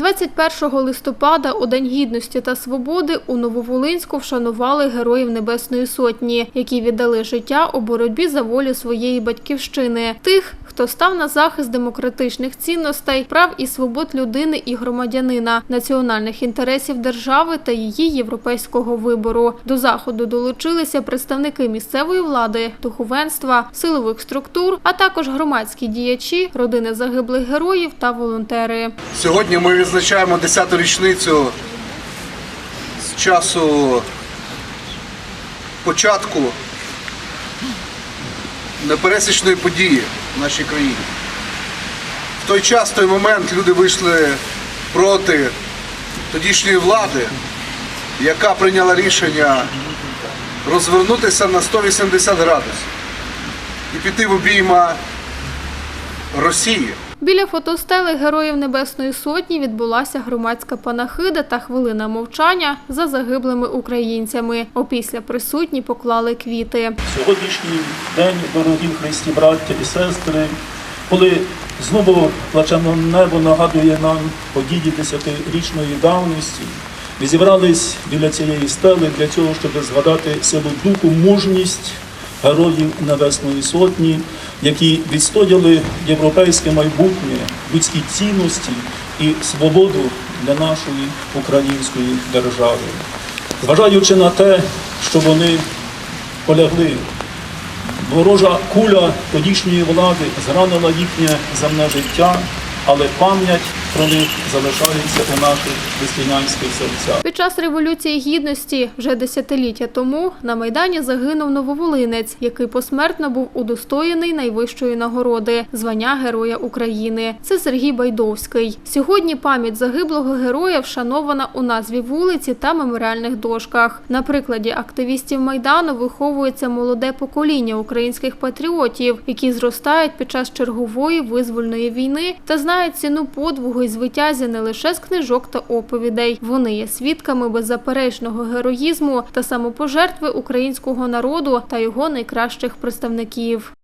21 листопада у День гідності та свободи у Нововолинську вшанували героїв Небесної Сотні, які віддали життя у боротьбі за волю своєї батьківщини. Тих, хто став на захист демократичних цінностей, прав і свобод людини і громадянина, національних інтересів держави та її європейського вибору. До заходу долучилися представники місцевої влади, духовенства, силових структур, а також громадські діячі, родини загиблих героїв та волонтери. Сьогодні ми відзначаємо 10-ту річницю з часу початку непересічної події в нашій країні. В той час, в той момент люди вийшли проти тодішньої влади, яка прийняла рішення розвернутися на 180 градусів і піти в обійма Росії. Біля фотостели Героїв Небесної Сотні відбулася громадська панахида та хвилина мовчання за загиблими українцями. Опісля присутні поклали квіти. Сьогоднішній день, дорогі Христі, браття і сестри, коли знову плачевне небо нагадує нам події десятирічної давності, ми зібрались біля цієї стели для цього, щоб згадати силу духу, мужність героїв Небесної Сотні, які відстояли європейське майбутнє, людські цінності і свободу для нашої української держави. Зважаючи на те, що вони полягли. Ворожа куля тодішньої влади зранила їхнє земне життя, але пам'ять про них залишається у наших християнських серцях. Під час революції гідності вже десятиліття тому на майдані загинув нововолинець, який посмертно був удостоєний найвищої нагороди звання Героя України. Це Сергій Байдовський. Сьогодні пам'ять загиблого героя вшанована у назві вулиці та меморіальних дошках. На прикладі активістів майдану виховується молоде покоління українських патріотів, які зростають під час чергової визвольної війни та знають ціну подвигу і звитязі не лише з книжок та оповідей. Вони є свідками беззаперечного героїзму та самопожертви українського народу та його найкращих представників.